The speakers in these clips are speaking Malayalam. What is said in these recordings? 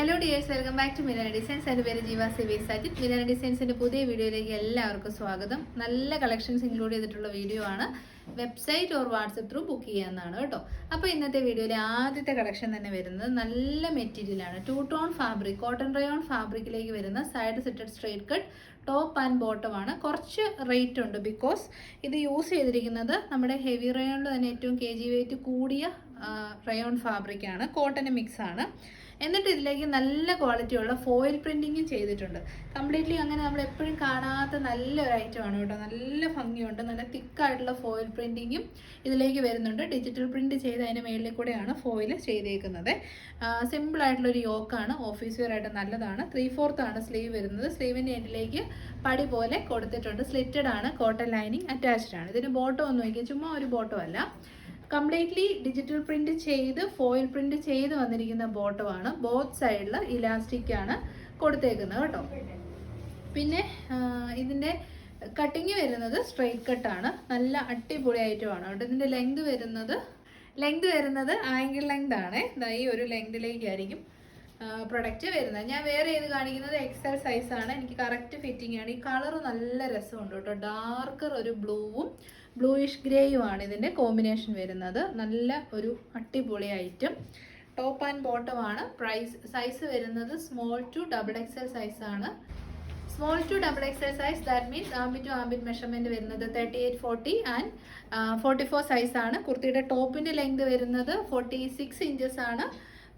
Hello dears welcome back to Milana designs എന്റെ പേര് ജീവ സിവി സജിത്. മിലന ഡിസൈൻസിന്റെ പുതിയ വീഡിയോയിലേക്ക് എല്ലാവർക്കും സ്വാഗതം. നല്ല കളക്ഷൻസ് ഇൻക്ലൂഡ് ചെയ്തിട്ടുള്ള വീഡിയോ ആണ്. Website or WhatsApp through book ചെയ്യാവുന്നതാണ് കേട്ടോ. അപ്പോൾ ഇന്നത്തെ വീഡിയോയിലെ ആദ്യത്തെ കളക്ഷൻ തന്നെ വരുന്നത് നല്ല മെറ്റീരിയലാണ് two tone fabric cotton rayon ഫാബ്രിക്കിലേക്ക് വരുന്ന side slitted straight cut top and bottom ആണ്. കുറച്ച് റേറ്റ് ഉണ്ട് ബിക്കോസ് ഇത് യൂസ് ചെയ്തിരിക്കുന്നത് നമ്മുടെ ഹെവി റയോണിൽ തന്നെ ഏറ്റവും കെ ജി വെയിറ്റ് കൂടിയ റയോൺ ഫാബ്രിക് ആണ് കോട്ടൺ മിക്സ് ആണ്. എന്നിട്ട് ഇതിലേക്ക് നല്ല ക്വാളിറ്റിയുള്ള ഫോയിൽ പ്രിന്റിങ്ങും ചെയ്തിട്ടുണ്ട്. കംപ്ലീറ്റ്ലി അങ്ങനെ നമ്മൾ എപ്പോഴും കാണാത്ത നല്ലൊരു ഐറ്റമാണ് കേട്ടോ. നല്ല ഭംഗിയുണ്ട് നല്ല തിക്കായിട്ടുള്ള ഫോയിൽ പ്രിന്റിങ്ങും ഇതിലേക്ക് വരുന്നുണ്ട്. ഡിജിറ്റൽ പ്രിന്റ് ചെയ്ത് അതിന്റെ മേളിൽ കൂടെയാണ് ഫോയിൽ ചെയ്തേക്കുന്നത്. ഒരു യോക്കാണ് ഓഫീസ് വെയർ ആയിട്ട് നല്ലതാണ്. ത്രീ ഫോർത്ത് ആണ് സ്ലീവ് വരുന്നത്. സ്ലീവിന്റെ എൻഡിലേക്ക് പടി പോലെ കൊടുത്തിട്ടുണ്ട്. സ്ലിറ്റഡ് ആണ് കോട്ടൺ ലൈനിങ് അറ്റാച്ച്ഡ് ആണ്. ഇതിന് ബോട്ടം ഒന്നും വയ്ക്കുക ചുമ്മാ ഒരു ബോട്ടം അല്ല. കംപ്ലീറ്റ്ലി ഡിജിറ്റൽ പ്രിന്റ് ചെയ്ത് ഫോയിൽ പ്രിന്റ് ചെയ്ത് വന്നിരിക്കുന്ന ബോട്ടമാണ്. ബോത്ത് സൈഡിൽ ഇലാസ്റ്റിക് ആണ് കൊടുത്തേക്കുന്നത് കേട്ടോ. പിന്നെ ഇതിന്റെ കട്ടിങ് വരുന്നത് സ്ട്രെയിറ്റ് കട്ടാണ് നല്ല അടിപൊളി ഐറ്റമാണ് കേട്ടോ. ഇതിന്റെ ലെങ്ത് വരുന്നത് ലെങ്ത് വരുന്നത് ആംഗിൾ ലെങ്ത് ആണ്. ഈ ഒരു ലെങ്തിലേക്കായിരിക്കും പ്രൊഡക്റ്റ് വരുന്നത്. ഞാൻ വേറെ ഏത് കാണിക്കുന്നത്? എക്സൽ സൈസ് ആണ്. എനിക്ക് കറക്റ്റ് ഫിറ്റിംഗ് ആണ്. ഈ കളർ നല്ല രസമുണ്ട് കേട്ടോ. ഡാർക്കർ ഒരു ബ്ലൂവും ബ്ലൂയിഷ് ഗ്രേയുമാണ് ഇതിന്റെ കോമ്പിനേഷൻ വരുന്നത്. നല്ല ഒരു അടിപൊളി ഐറ്റം ടോപ്പ് ആൻഡ് ബോട്ടം ആണ്. പ്രൈസ് സൈസ് വരുന്നത് small to double XL size ആണ്. Small to double XL size that means armpit to armpit measurement വരുന്നത് thirty eight forty and forty four size ആണ്. കുർത്തിയുടെ ടോപ്പിന്റെ ലെങ്ത് വരുന്നത് ഫോർട്ടി സിക്സ് ഇഞ്ചസ് ആണ്.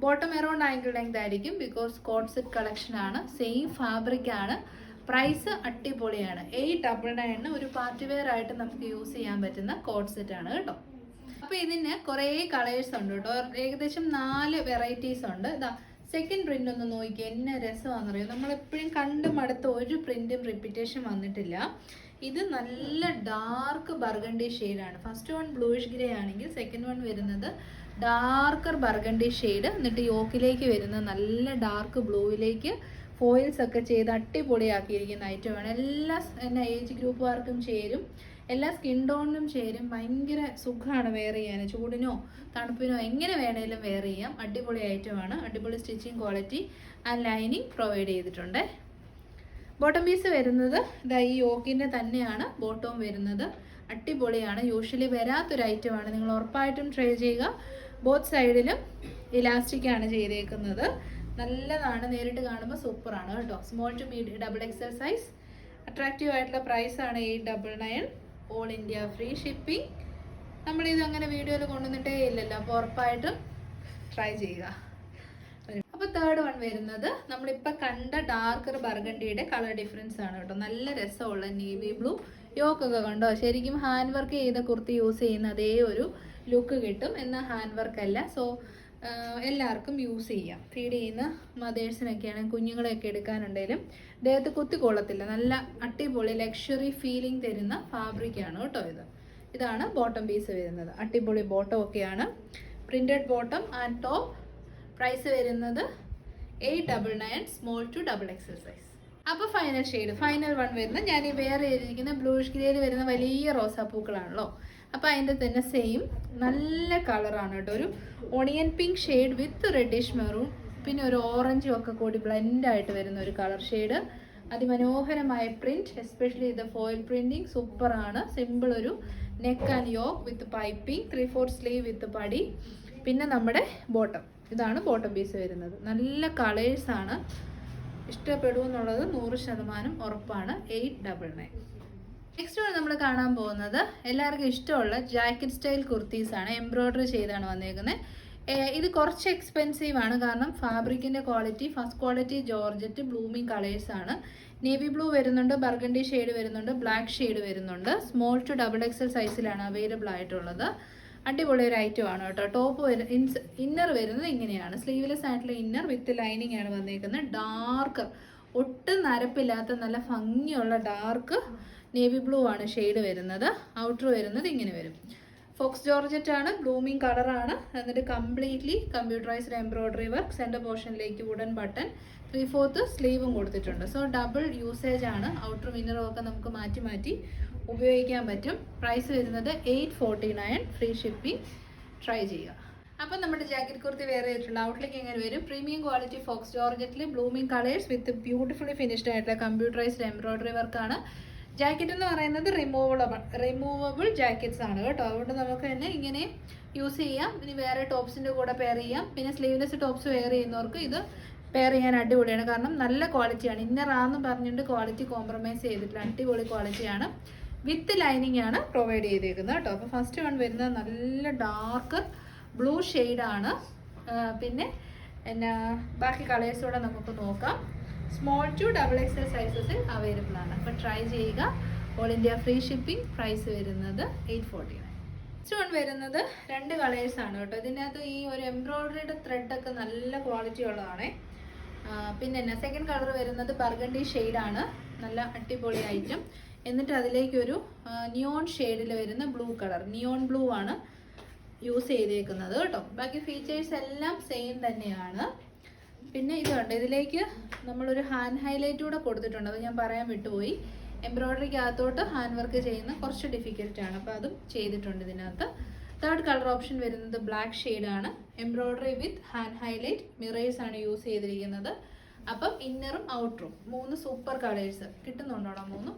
ബോട്ടം എറൗണ്ട് ആംഗിൾ ലെങ്ത് ആയിരിക്കും ബിക്കോസ് കോൺസെപ്റ്റ് കളക്ഷനാണ് സെയിം ഫാബ്രിക് ആണ്. പ്രൈസ് അടിപൊളിയാണ്. എയ്റ്റ് ഡബിൾ നയന് ഒരു പാർട്ടി വെയർ ആയിട്ട് നമുക്ക് യൂസ് ചെയ്യാൻ പറ്റുന്ന കോട്ട് സെറ്റ് ആണ് കേട്ടോ. അപ്പൊ ഇതിന് കുറേ കളേഴ്സ് ഉണ്ട് കേട്ടോ. ഏകദേശം നാല് വെറൈറ്റീസ് ഉണ്ട്. ഇതാ സെക്കൻഡ് പ്രിന്റ് ഒന്ന് നോക്കി എന്നെ രസമാണെന്നറിയോ നമ്മളെപ്പോഴും കണ്ട് മടുത്ത ഒരു പ്രിന്റും റിപ്പീറ്റേഷൻ വന്നിട്ടില്ല. ഇത് നല്ല ഡാർക്ക് ബർഗണ്ടി ഷെയ്ഡാണ് ഫസ്റ്റ് വൺ ബ്ലൂയിഷ് ഗ്രേ ആണെങ്കിൽ സെക്കൻഡ് വൺ വരുന്നത് ഡാർക്കർ ബർഗണ്ടി ഷെയ്ഡ് എന്നിട്ട് യോക്കിലേക്ക് വരുന്ന നല്ല ഡാർക്ക് ബ്ലൂവിലേക്ക് ഫോയിൽസ് ഒക്കെ ചെയ്ത് അടിപൊളിയാക്കിയിരിക്കുന്ന ഐറ്റമാണ് എല്ലാ എന്നാ ഏജ് ഗ്രൂപ്പുകാർക്കും ചേരും. എല്ലാ സ്കിൻ ടോണിനും ചേരും. ഭയങ്കര സുഖമാണ് വെയർ ചെയ്യാൻ ചൂടിനോ തണുപ്പിനോ എങ്ങനെ വേണേലും വെയർ ചെയ്യാം. അടിപൊളി ഐറ്റമാണ് അടിപൊളി സ്റ്റിച്ചിങ് ക്വാളിറ്റി ആ ലൈനിങ് പ്രൊവൈഡ് ചെയ്തിട്ടുണ്ട്. ബോട്ടം പീസ് വരുന്നത് ഇതാ ഈ യോക്കിന്റെ തന്നെയാണ്. ബോട്ടവും വരുന്നത് അടിപൊളിയാണ്. യൂഷ്വലി വരാത്തൊരു ഐറ്റമാണ് നിങ്ങൾ ഉറപ്പായിട്ടും ട്രൈ ചെയ്യുക. ബോത്ത് സൈഡിലും ഇലാസ്റ്റിക്കാണ് ചെയ്തേക്കുന്നത്. നല്ലതാണ് നേരിട്ട് കാണുമ്പോൾ സൂപ്പറാണ് കേട്ടോ. Small to medium double XL size attractive ആയിട്ടുള്ള പ്രൈസ് ആണ് eight double nine all India free shipping നമ്മളിത് അങ്ങനെ വീഡിയോയിൽ കൊണ്ടുവന്നിട്ടേ ഇല്ലല്ലോ അപ്പോൾ ഉറപ്പായിട്ടും ട്രൈ ചെയ്യുക. അപ്പോൾ തേർഡ് വൺ വരുന്നത് നമ്മളിപ്പോൾ കണ്ട ഡാർക്കർ ബർഗണ്ടിയുടെ കളർ ഡിഫറൻസ് ആണ് കേട്ടോ. നല്ല രസമുള്ള നേവി ബ്ലൂ യോക്കൊക്കെ കണ്ടോ? ശരിക്കും ഹാൻഡ് വർക്ക് ചെയ്ത കുർത്തി യൂസ് ചെയ്യുന്ന അതേ ഒരു ലുക്ക് കിട്ടും. എന്നാൽ ഹാൻഡ് വർക്ക് അല്ല. സോ എല്ലാവർക്കും യൂസ് ചെയ്യാം. ഫീഡ് ചെയ്യുന്ന മദേഴ്സിനൊക്കെയാണ് കുഞ്ഞുങ്ങളെയൊക്കെ എടുക്കാനുണ്ടെങ്കിലും ദേഹത്ത് കുത്തിക്കൊള്ളത്തില്ല നല്ല അടിപൊളി ലക്ഷറി ഫീലിംഗ് തരുന്ന ഫാബ്രിക്കാണ് കേട്ടോ ഇത്. ഇതാണ് ബോട്ടം പീസ് വരുന്നത്. അടിപൊളി ബോട്ടം ഒക്കെയാണ്. Printed bottom and top price വരുന്നത് eight double nine small to double XL size അപ്പോൾ ഫൈനൽ ഷെയ്ഡ് ഫൈനൽ വൺ വരുന്ന ഞാൻ ഈ വേറെ ചെയ്തിരിക്കുന്ന ബ്ലൂഷ് ഗ്രേയിൽ വരുന്ന വലിയ റോസാപ്പൂക്കളാണല്ലോ അപ്പോൾ അതിന്റെ തന്നെ സെയിം നല്ല കളറാണ് കേട്ടോ. ഒരു onion pink shade with reddish maroon പിന്നെ ഒരു ഓറഞ്ചും ഒക്കെ കൂടി ബ്ലെൻഡ് ആയിട്ട് വരുന്ന ഒരു കളർ ഷെയ്ഡ് അതിമനോഹരമായ പ്രിന്റ് എസ്പെഷ്യലി ഇത് ഫോയിൽ പ്രിന്റിങ് സൂപ്പറാണ് സിമ്പിൾ ഒരു neck and yoke with piping three four sleeve with പടി പിന്നെ നമ്മുടെ ബോട്ടം ഇതാണ് ബോട്ടം പീസ് വരുന്നത്. നല്ല കളേഴ്സാണ് ഇഷ്ടപ്പെടുമെന്നുള്ളത് നൂറ് ശതമാനം ഉറപ്പാണ്. എയ്റ്റ് ഡബിൾ നയൻ നെക്സ്റ്റ് നമ്മൾ കാണാൻ പോകുന്നത് എല്ലാവർക്കും ഇഷ്ടമുള്ള ജാക്കറ്റ് സ്റ്റൈൽ കുർത്തീസ് ആണ്. എംബ്രോയ്ഡറി ചെയ്താണ് വന്നേക്കുന്നത് ഇത് കുറച്ച് എക്സ്പെൻസീവ് ആണ്. കാരണം ഫാബ്രിക്കിന്റെ quality first quality georgette blooming colours ആണ്. നേവി ബ്ലൂ വരുന്നുണ്ട് ബർഗണ്ടി ഷെയ്ഡ് വരുന്നുണ്ട് ബ്ലാക്ക് ഷെയ്ഡ് വരുന്നുണ്ട്. സ്മോൾ ടു ഡബിൾ എക്സൽ സൈസിലാണ് അവൈലബിൾ ആയിട്ടുള്ളത്. അടിപൊളി ഒരു ഐറ്റം ആണ് കേട്ടോ. ടോപ്പ് ഇന്നർ വരുന്നത് ഇങ്ങനെയാണ്. സ്ലീവ്ലെസ് ആയിട്ടുള്ള ഇന്നർ വിത്ത് ലൈനിങ് ആണ് വന്നേക്കുന്നത് ഡാർക്ക് ഒട്ടും നരപ്പില്ലാത്ത നല്ല ഭംഗിയുള്ള ഡാർക്ക് നേവി ബ്ലൂ ആണ് ഷെയ്ഡ് വരുന്നത്. ഔട്ടർ വരുന്നത് ഇങ്ങനെ വരും. ഫോക്സ് ജോർജറ്റ് ആണ് ബ്ലൂമിങ് കളറാണ് എന്നിട്ട് completely computerized embroidery work centre പോർഷനിലേക്ക് wooden button three fourth സ്ലീവും കൊടുത്തിട്ടുണ്ട്. സോ ഡബിൾ യൂസേജ് ആണ്. ഔട്ടർ ഇന്നറും ഒക്കെ നമുക്ക് മാറ്റി മാറ്റി ഉപയോഗിക്കാൻ പറ്റും. പ്രൈസ് വരുന്നത് eight forty nine free shipping try ചെയ്യുക. അപ്പം നമ്മുടെ ജാക്കറ്റ് കുർത്തി വേറെ ആയിട്ടുള്ള ഔട്ട്ലേക്ക് എങ്ങനെ വരും? Premium quality faux ജോർജറ്റിൽ blooming colours with beautifully finished ആയിട്ടുള്ള കമ്പ്യൂട്ടറൈസ്ഡ് എംബ്രോയ്ഡറി വർക്കാണ് ജാക്കറ്റ് എന്ന് പറയുന്നത് റിമൂവബിൾ റിമൂവബിൾ ജാക്കറ്റ്സ് ആണ് കേട്ടോ. അതുകൊണ്ട് നമുക്ക് തന്നെ ഇങ്ങനെ യൂസ് ചെയ്യാം. ഇനി വേറെ ടോപ്സിന്റെ കൂടെ പെയർ ചെയ്യാം. പിന്നെ സ്ലീവ്ലെസ് ടോപ്സ് വെയർ ചെയ്യുന്നവർക്ക് ഇത് പെയർ ചെയ്യാൻ അടിപൊളിയാണ്. കാരണം നല്ല ക്വാളിറ്റിയാണ് ഇന്നറാന്ന് പറഞ്ഞിട്ട് ക്വാളിറ്റി കോംപ്രമൈസ് ചെയ്തിട്ടില്ല. അടിപൊളി ക്വാളിറ്റിയാണ് വിത്ത് ലൈനിങ് ആണ് പ്രൊവൈഡ് ചെയ്തേക്കുന്നത് കേട്ടോ. അപ്പോൾ ഫസ്റ്റ് വൺ വരുന്നത് നല്ല ഡാർക്ക് ബ്ലൂ ഷെയ്ഡാണ് പിന്നെ എന്നാ ബാക്കി കളേഴ്സ് കൂടെ നമുക്ക് നോക്കാം. സ്മോൾ ടു ഡബിൾ എക്സൽ സൈസസിൽ അവൈലബിൾ ആണ്. അപ്പോൾ ട്രൈ ചെയ്യുക. All India free shipping price വരുന്നത് eight forty nine next one വരുന്നത് രണ്ട് കളേഴ്സ് ആണ് കേട്ടോ. ഇതിനകത്ത് ഈ ഒരു എംബ്രോയിഡറിയുടെ ത്രെഡൊക്കെ നല്ല ക്വാളിറ്റി ഉള്ളതാണേ. പിന്നെ എന്നാ സെക്കൻഡ് കളർ വരുന്നത് ബർഗണ്ടി ആണ്. നല്ല അടിപൊളി ഐറ്റം എന്നിട്ട് അതിലേക്കൊരു നിയോൺ ഷെയ്ഡിൽ വരുന്ന ബ്ലൂ കളർ നിയോൺ ബ്ലൂ ആണ് യൂസ് ചെയ്തേക്കുന്നത് കേട്ടോ. ബാക്കി ഫീച്ചേഴ്സ് എല്ലാം സെയിം തന്നെയാണ്. പിന്നെ ഇതുണ്ട് ഇതിലേക്ക് നമ്മളൊരു ഹാൻഡ് ഹൈലൈറ്റ് കൂടെ കൊടുത്തിട്ടുണ്ട്. അത് ഞാൻ പറയാൻ വിട്ടുപോയി. എംബ്രോയ്ഡറിക്ക് അകത്തോട്ട് ഹാൻഡ് വർക്ക് ചെയ്യുന്ന കുറച്ച് ഡിഫിക്കൽട്ട് ആണ്. അപ്പോൾ അതും ചെയ്തിട്ടുണ്ട് ഇതിനകത്ത്. തേർഡ് കളർ ഓപ്ഷൻ വരുന്നത് ബ്ലാക്ക് ആണ്. Embroidery with hand highlight mirrors ആണ് യൂസ് ചെയ്തിരിക്കുന്നത്. അപ്പം ഇന്നറും ഔട്ടറും മൂന്ന് സൂപ്പർ കളേഴ്സ് കിട്ടുന്നുണ്ടോ മൂന്നും?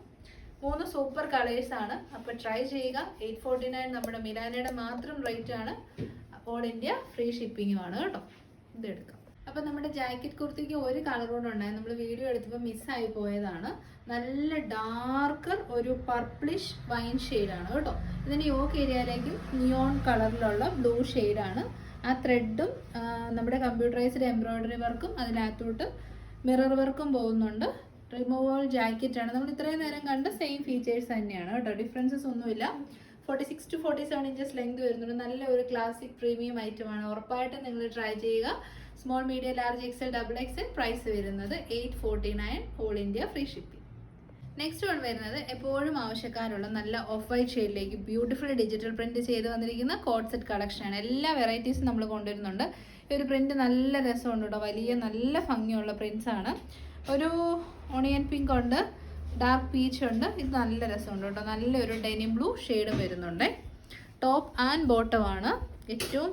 മൂന്ന് സൂപ്പർ കളേഴ്സ് ആണ്. അപ്പോൾ ട്രൈ ചെയ്യുക. എയ്റ്റ് ഫോർട്ടി നയൻ നമ്മുടെ മിലാനയുടെ മാത്രം റേറ്റ് ആണ്. ഓൾ ഇന്ത്യ ഫ്രീ ഷിപ്പിങ്ങുമാണ് കേട്ടോ. ഇത് എടുക്കാം. അപ്പോൾ നമ്മുടെ ജാക്കറ്റ് കുർത്തിക്ക് ഒരു കളർ കൂടെ ഉണ്ടായി. നമ്മൾ വീഡിയോ എടുത്തപ്പോൾ മിസ്സായി പോയതാണ്. നല്ല ഡാർക്കർ ഒരു പർപ്പിളിഷ് വൈൻ ആണ് കേട്ടോ. ഇതിന്റെ യോക്ക് ഏരിയയിലേക്കും നിയോൺ കളറിലുള്ള ബ്ലൂ ആണ്. ആ ത്രെഡും നമ്മുടെ കമ്പ്യൂട്ടറൈസ്ഡ് എംബ്രോയിഡറി വർക്കും അതിനകത്തോട്ട് മിറർ വർക്കും പോകുന്നുണ്ട്. റിമൂവബിൾ ജാക്കറ്റ് ആണ്. നമ്മൾ ഇത്രയും നേരം കണ്ട സെയിം ഫീച്ചേഴ്സ് തന്നെയാണ് കേട്ടോ. ഡിഫറൻസസ് ഒന്നുമില്ല. Forty six to forty seven inches length വരുന്നുണ്ട്. നല്ല ഒരു ക്ലാസിക് പ്രീമിയം ഐറ്റം ആണ്. ഉറപ്പായിട്ടും നിങ്ങൾ ട്രൈ ചെയ്യുക. Small medium large XL double XL price വരുന്നത് eight forty nine all India free shipping next one വരുന്നത് എപ്പോഴും ആവശ്യക്കാരുള്ള നല്ല ഓഫ് വൈറ്റ് ഷെയ്ഡിലേക്ക് ബ്യൂട്ടിഫുൾ ഡിജിറ്റൽ പ്രിന്റ് ചെയ്ത് വന്നിരിക്കുന്ന കോഡ് സെറ്റ് കളക്ഷനാണ് എല്ലാ വെറൈറ്റീസും നമ്മൾ കൊണ്ടുവരുന്നുണ്ട്. ഈ ഒരു പ്രിന്റ് നല്ല രസമുണ്ട് കേട്ടോ വലിയ നല്ല ഭംഗിയുള്ള പ്രിന്റ്സ് ആണ്. ഒരു ഓണിയൻ പിങ്ക് ഉണ്ട് ഡാർക്ക് പീച്ച് ഉണ്ട്. ഇത് നല്ല രസമുണ്ട് കേട്ടോ നല്ലൊരു ഡെനിം ബ്ലൂ ഷെയ്ഡും വരുന്നുണ്ട്. ടോപ്പ് ആൻഡ് ബോട്ടം ആണ്. ഏറ്റവും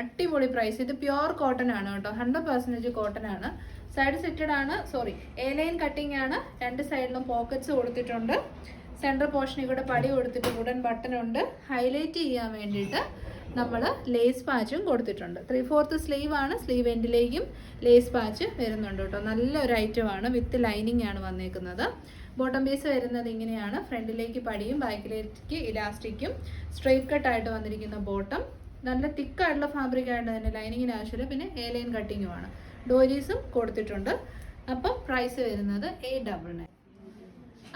അടിപൊളി പ്രൈസ് ഇത് പ്യുവർ കോട്ടൺ ആണ് കേട്ടോ. ഹൺഡ്രഡ് പെർസെന്റേജ് കോട്ടൺ ആണ്. സൈഡ് സെറ്റഡ് ആണ്. സോറി എ ലൈൻ കട്ടിംഗ് ആണ്. രണ്ട് സൈഡിലും പോക്കറ്റ്സ് കൊടുത്തിട്ടുണ്ട്. സെൻട്രൽ പോർഷനിൽ കൂടെ പടി കൊടുത്തിട്ട് വുഡൻ ബട്ടൺ ഉണ്ട്. ഹൈലൈറ്റ് ചെയ്യാൻ വേണ്ടിയിട്ട് നമ്മൾ ലേസ് പാച്ചും കൊടുത്തിട്ടുണ്ട്. ത്രീ ഫോർത്ത് സ്ലീവ് ആണ് സ്ലീവ് എൻഡിലേക്കും ലേസ് പാച്ച് വരുന്നുണ്ട് കേട്ടോ. നല്ലൊരു ഐറ്റം ആണ്. വിത്ത് ലൈനിങ് ആണ് വന്നേക്കുന്നത്. ബോട്ടം പീസ് വരുന്നത് ഇങ്ങനെയാണ്. ഫ്രണ്ടിലേക്ക് പടിയും ബാക്കിലേക്ക് ഇലാസ്റ്റിക്കും സ്ട്രെയിറ്റ് കട്ടായിട്ട് വന്നിരിക്കുന്ന ബോട്ടം നല്ല തിക്കായിട്ടുള്ള ഫാബ്രിക് ആയിട്ട് തന്നെ ലൈനിങ്ങിന് ആവശ്യമില്ല. പിന്നെ എ ലൈൻ കട്ടിങ്ങുമാണ് ഡോരീസും കൊടുത്തിട്ടുണ്ട്. അപ്പം പ്രൈസ് വരുന്നത് എയ്റ്റ് ഡബിൾ നയൻ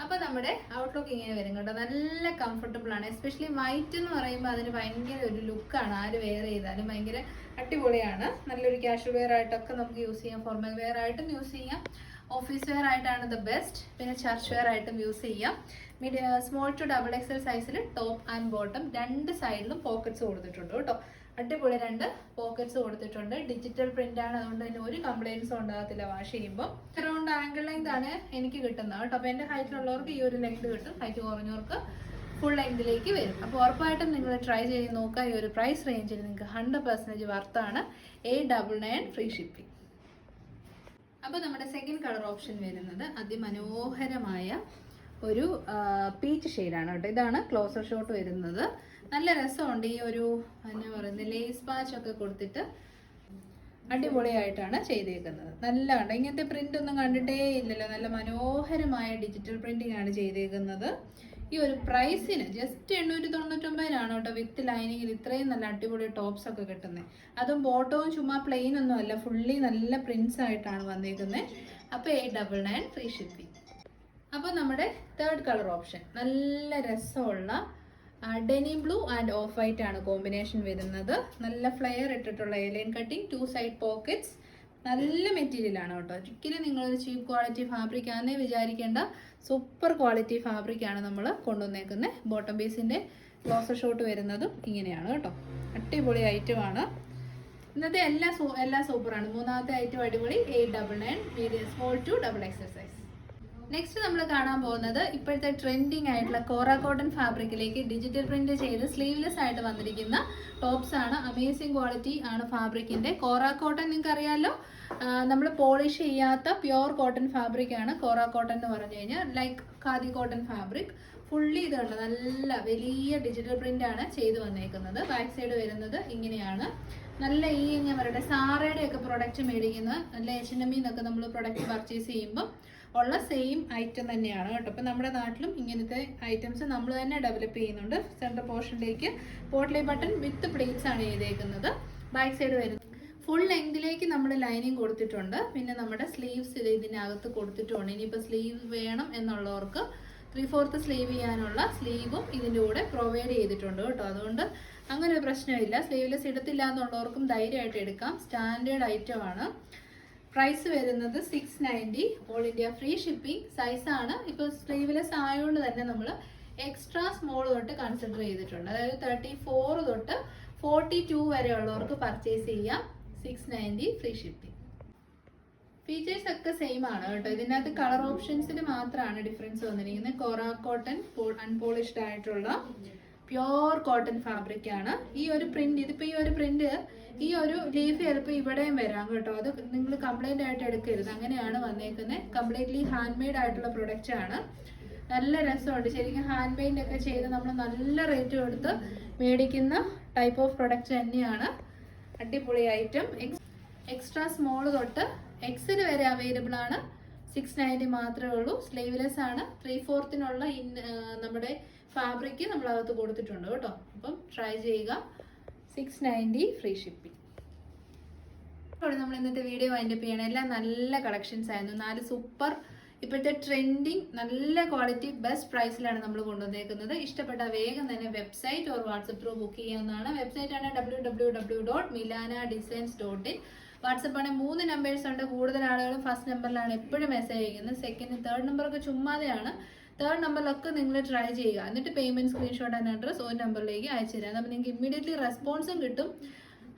അപ്പോൾ നമ്മുടെ ഔട്ട്ലുക്ക് ഇങ്ങനെ വരും കേട്ടോ. നല്ല കംഫർട്ടബിൾ ആണ്. എസ്പെഷ്യലി വൈറ്റ് എന്ന് പറയുമ്പോൾ അതിന് ഭയങ്കര ഒരു ലുക്കാണ് ആര് വെയർ ചെയ്താലും ഭയങ്കര അടിപൊളിയാണ്. നല്ലൊരു ക്യാഷ്വൽ വെയർ ആയിട്ടൊക്കെ നമുക്ക് യൂസ് ചെയ്യാം. ഫോർമൽ വെയർ ആയിട്ടും യൂസ് ചെയ്യാം. ഓഫീസ് വെയർ ആയിട്ടാണ് ദ ബെസ്റ്റ് പിന്നെ ചർച്ച് വെയർ ആയിട്ടും യൂസ് ചെയ്യാം. Medium small to double XL സൈസിൽ ടോപ്പ് ആൻഡ് ബോട്ടം രണ്ട് സൈഡിലും പോക്കറ്റ്സ് കൊടുത്തിട്ടുണ്ട് കേട്ടോ. അടിപൊളി രണ്ട് പോക്കറ്റ്സ് കൊടുത്തിട്ടുണ്ട്. ഡിജിറ്റൽ പ്രിന്റ് ആണ്. അതുകൊണ്ട് തന്നെ ഒരു കംപ്ലൈൻസും ഉണ്ടാകത്തില്ല വാഷ് ചെയ്യുമ്പോൾ അറൗണ്ട് ആംഗിൾ ലെങ്ത് ആണ് എനിക്ക് കിട്ടുന്നത് കേട്ടോ. അപ്പോൾ എന്റെ ഹൈറ്റിലുള്ളവർക്ക് ഈ ഒരു ലെങ്ത് കിട്ടും. ഹൈറ്റ് കുറഞ്ഞവർക്ക് ഫുൾ ലെങ്തിലേക്ക് വരും. അപ്പോൾ ഉറപ്പായിട്ടും നിങ്ങൾ ട്രൈ ചെയ്ത് നോക്കുക. ഈ ഒരു പ്രൈസ് റേഞ്ചിൽ നിങ്ങൾക്ക് hundred percentage വർത്താണ് eight double nine free shipping അപ്പോൾ നമ്മുടെ സെക്കൻഡ് കളർ ഓപ്ഷൻ വരുന്നത് അതിമനോഹരമായ ഒരു പീച്ച് ഷെയ്ഡാണ് കേട്ടോ. ഇതാണ് ക്ലോസർ ഷോട്ട് വരുന്നത്. നല്ല രസമുണ്ട് ഈ ഒരു എന്നാ പറയുന്നത് ലേസ് പാച്ച് ഒക്കെ കൊടുത്തിട്ട് അടിപൊളിയായിട്ടാണ് ചെയ്തേക്കുന്നത്. നല്ല കണ്ടോ? ഇങ്ങനത്തെ പ്രിന്റ് ഒന്നും കണ്ടിട്ടേ ഇല്ലല്ലോ. നല്ല മനോഹരമായ ഡിജിറ്റൽ പ്രിന്റിംഗ് ആണ് ചെയ്തേക്കുന്നത്. ഈ ഒരു പ്രൈസിന് ജസ്റ്റ് എണ്ണൂറ്റി തൊണ്ണൂറ്റൊമ്പതിനാണ് കേട്ടോ വിത്ത് ലൈനിങ്ങിൽ ഇത്രയും നല്ല അടിപൊളി ടോപ്സ് ഒക്കെ കിട്ടുന്നത് അതും ബോട്ടവും ചുമ്മാ പ്ലെയിൻ ഒന്നും അല്ല ഫുള്ളി നല്ല പ്രിന്റ്സ് ആയിട്ടാണ് വന്നേക്കുന്നത് അപ്പോൾ eight double nine free shipping അപ്പോൾ നമ്മുടെ തേർഡ് കളർ ഓപ്ഷൻ നല്ല രസമുള്ള denim blue and off white ആണ് കോമ്പിനേഷൻ വരുന്നത്. നല്ല ഫ്ലെയർ ഇട്ടിട്ടുള്ള A line cutting two side pockets നല്ല മെറ്റീരിയലാണ് കേട്ടോ. ഒരിക്കലും നിങ്ങളൊരു ചീപ്പ് ക്വാളിറ്റി ഫാബ്രിക് ആണെന്നേ വിചാരിക്കേണ്ട. സൂപ്പർ ക്വാളിറ്റി ഫാബ്രിക് ആണ് നമ്മൾ കൊണ്ടുവന്നേക്കുന്നത് ബോട്ടം പീസിന്റെ ക്ലോസർ ഷോട്ട് വരുന്നതും ഇങ്ങനെയാണ് കേട്ടോ. അടിപൊളി ഐറ്റമാണ് ഇന്നത്തെ എല്ലാ എല്ലാ സൂപ്പറാണ് മൂന്നാമത്തെ ഐറ്റം അടിപൊളി. Eight double nine medium small to double XL size next നമ്മൾ കാണാൻ പോകുന്നത് ഇപ്പോഴത്തെ ട്രെൻഡിങ് ആയിട്ടുള്ള കോറ കോട്ടൺ ഫാബ്രിക്കിലേക്ക് ഡിജിറ്റൽ പ്രിന്റ് ചെയ്ത് സ്ലീവ്ലെസ് ആയിട്ട് വന്നിരിക്കുന്ന ടോപ്സ് ആണ്. അമേസിംഗ് ക്വാളിറ്റി ആണ് ഫാബ്രിക്കിന്റെ കോറ കോട്ടൺ നിങ്ങൾക്ക് അറിയാലോ നമ്മൾ പോളിഷ് ചെയ്യാത്ത പ്യുവർ കോട്ടൺ ഫാബ്രിക് ആണ് കോറ കോട്ടൺ എന്ന് പറഞ്ഞു കഴിഞ്ഞാൽ like khadi cotton fabric fully ഇതുണ്ട് നല്ല വലിയ ഡിജിറ്റൽ പ്രിന്റ് ആണ് ചെയ്തു വന്നേക്കുന്നത്. ബാക്ക് സൈഡ് വരുന്നത് ഇങ്ങനെയാണ്. നല്ല ഈ ഞാൻ പറയട്ടെ സാറയുടെ ഒക്കെ പ്രൊഡക്റ്റ് മേടിക്കുന്ന നല്ല എച്ച് എൻ എമ്മിന്നൊക്കെ നമ്മൾ പ്രൊഡക്റ്റ് പർച്ചേസ് ചെയ്യുമ്പോൾ ഉള്ള സെയിം ഐറ്റം തന്നെയാണ് കേട്ടോ. അപ്പം നമ്മുടെ നാട്ടിലും ഇങ്ങനത്തെ ഐറ്റംസ് നമ്മൾ തന്നെ ഡെവലപ്പ് ചെയ്യുന്നുണ്ട്. സെൻട്രൽ പോർഷനിലേക്ക് പോട്ട്ലി ബട്ടൺ വിത്ത് പ്ലേറ്റ്സ് ആണ് ചെയ്തേക്കുന്നത് ബാക്ക് സൈഡ് വരുന്നത്. ഫുൾ ലെങ്തിലേക്ക് നമ്മൾ ലൈനിങ് കൊടുത്തിട്ടുണ്ട്. പിന്നെ നമ്മുടെ സ്ലീവ്സ് ഇതിനകത്ത് കൊടുത്തിട്ടുണ്ട്. ഇനിയിപ്പോൾ സ്ലീവ് വേണം എന്നുള്ളവർക്ക് ത്രീ ഫോർത്ത് സ്ലീവ് ചെയ്യാനുള്ള സ്ലീവും ഇതിന്റെ കൂടെ പ്രൊവൈഡ് ചെയ്തിട്ടുണ്ട് കേട്ടോ. അതുകൊണ്ട് അങ്ങനെ ഒരു പ്രശ്നമില്ല. സ്ലീവ്ലെസ് ഇടത്തില്ല എന്നുള്ളവർക്കും ധൈര്യമായിട്ട് എടുക്കാം. സ്റ്റാൻഡേർഡ് ഐറ്റം ആണ്. പ്രൈസ് വരുന്നത് six ninety all India free shipping സൈസാണ് ഇപ്പോൾ സ്ലീവ്ലെസ് ആയതുകൊണ്ട് തന്നെ നമ്മൾ എക്സ്ട്രാ സ്മോൾ തൊട്ട് കൺസിഡർ ചെയ്തിട്ടുണ്ട്. അതായത് തേർട്ടി ഫോർ തൊട്ട് ഫോർട്ടി ടു വരെ ഉള്ളവർക്ക് പർച്ചേസ് ചെയ്യാം. Six ninety free shipping features ഒക്കെ സെയിം ആണ് കേട്ടോ. ഇതിനകത്ത് കളർ ഓപ്ഷൻസിൽ മാത്രമാണ് ഡിഫറൻസ് വന്നിരിക്കുന്നത്. കൊറാക്കോട്ടൺ കോട്ടൺ അൺപോളിഷ്ഡ് ആയിട്ടുള്ള പ്യോർ കോട്ടൺ ഫാബ്രിക് ആണ്. ഈ ഒരു പ്രിന്റ് ഇതിപ്പോ ഈ ഒരു പ്രിന്റ് ഈ ഒരു ലീഫ് ചിലപ്പോൾ ഇവിടെയും വരാം കേട്ടോ. അത് നിങ്ങൾ കംപ്ലൈന്റ് ആയിട്ട് എടുക്കരുത്. അങ്ങനെയാണ് വന്നേക്കുന്നത് കംപ്ലീറ്റ്ലി ഹാൻഡ് മെയ്ഡ് ആയിട്ടുള്ള പ്രൊഡക്റ്റ് ആണ്. നല്ല രസമുണ്ട്. ശരിക്കും ഹാൻഡ് പെയിന്റ് ഒക്കെ ചെയ്ത് നമ്മൾ നല്ല റേറ്റ് കൊടുത്ത് മേടിക്കുന്ന ടൈപ്പ് ഓഫ് പ്രൊഡക്റ്റ് തന്നെയാണ്. അടിപൊളി ഐറ്റം എക്സ്ട്രാ സ്മോൾ തൊട്ട് എക്സിൽ വരെ അവൈലബിൾ ആണ്. സിക്സ് നയന്റി മാത്രമേ ഉള്ളൂ. സ്ലീവ്ലെസ് ആണ്. ത്രീ ഫോർത്തിനുള്ള ഇൻ നമ്മുടെ ഫാബ്രിക് നമ്മൾ അകത്ത് കൊടുത്തിട്ടുണ്ട് കേട്ടോ. അപ്പം ട്രൈ ചെയ്യുക. സിക്സ് നയന്റി ഫ്രീ ഷിപ്പിംഗ് ഇവിടെ നമ്മൾ ഇന്നത്തെ വീഡിയോ വൈൻഡപ്പ് ചെയ്യണം. എല്ലാം നല്ല കളക്ഷൻസ് ആയിരുന്നു. നാല് സൂപ്പർ ഇപ്പോഴത്തെ ട്രെൻഡിങ് നല്ല ക്വാളിറ്റി ബെസ്റ്റ് പ്രൈസിലാണ് നമ്മൾ കൊണ്ടുവന്നേക്കുന്നത്. ഇഷ്ടപ്പെട്ട വേഗം തന്നെ website or WhatsApp through book ചെയ്യാവുന്നതാണ്. വെബ്സൈറ്റ് ആണ് W W W dot Milana designs dot in WhatsApp ആണെങ്കിൽ മൂന്ന് നമ്പേഴ്സ് ഉണ്ട്. കൂടുതൽ ആളുകളും ഫസ്റ്റ് നമ്പറിലാണ് എപ്പോഴും മെസ്സേജ് അയക്കുന്നത്. സെക്കൻഡ് തേർഡ് നമ്പറൊക്കെ ചുമ്മാതെയാണ്. തേർഡ് നമ്പറിലൊക്കെ നിങ്ങൾ ട്രൈ ചെയ്യുക. എന്നിട്ട് പേയ്മെന്റ് സ്ക്രീൻഷോട്ട് ആൻഡ് അഡ്രസ് ഒരു നമ്പറിലേക്ക് അയച്ചു തരാം. അപ്പോൾ നിങ്ങൾക്ക് ഇമ്മീഡിയറ്റ്ലി റെസ്പോൺസും കിട്ടും.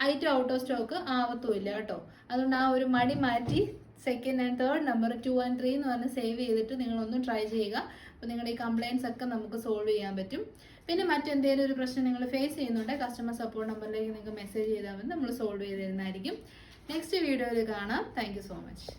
ഐറ്റം ഔട്ട് ഓഫ് സ്റ്റോക്ക് ആവത്തുമില്ല കേട്ടോ. അതുകൊണ്ട് ആ ഒരു മടി മാറ്റി second and third number two and three എന്ന് പറഞ്ഞ് സേവ് ചെയ്തിട്ട് നിങ്ങളൊന്ന് ട്രൈ ചെയ്യുക. അപ്പോൾ നിങ്ങളുടെ ഈ കംപ്ലയിൻസ് ഒക്കെ നമുക്ക് സോൾവ് ചെയ്യാൻ പറ്റും. പിന്നെ മറ്റെന്തെങ്കിലും ഒരു പ്രശ്നം നിങ്ങൾ ഫേസ് ചെയ്യുന്നുണ്ടെങ്കിൽ കസ്റ്റമർ സപ്പോർട്ട് നമ്പറിലേക്ക് നിങ്ങൾക്ക് മെസ്സേജ് ചെയ്താൽ മതി. നമ്മൾ സോൾവ് ചെയ്ത് തരുന്നതായിരിക്കും. നെക്സ്റ്റ് വീഡിയോയിൽ കാണാം. Thank so much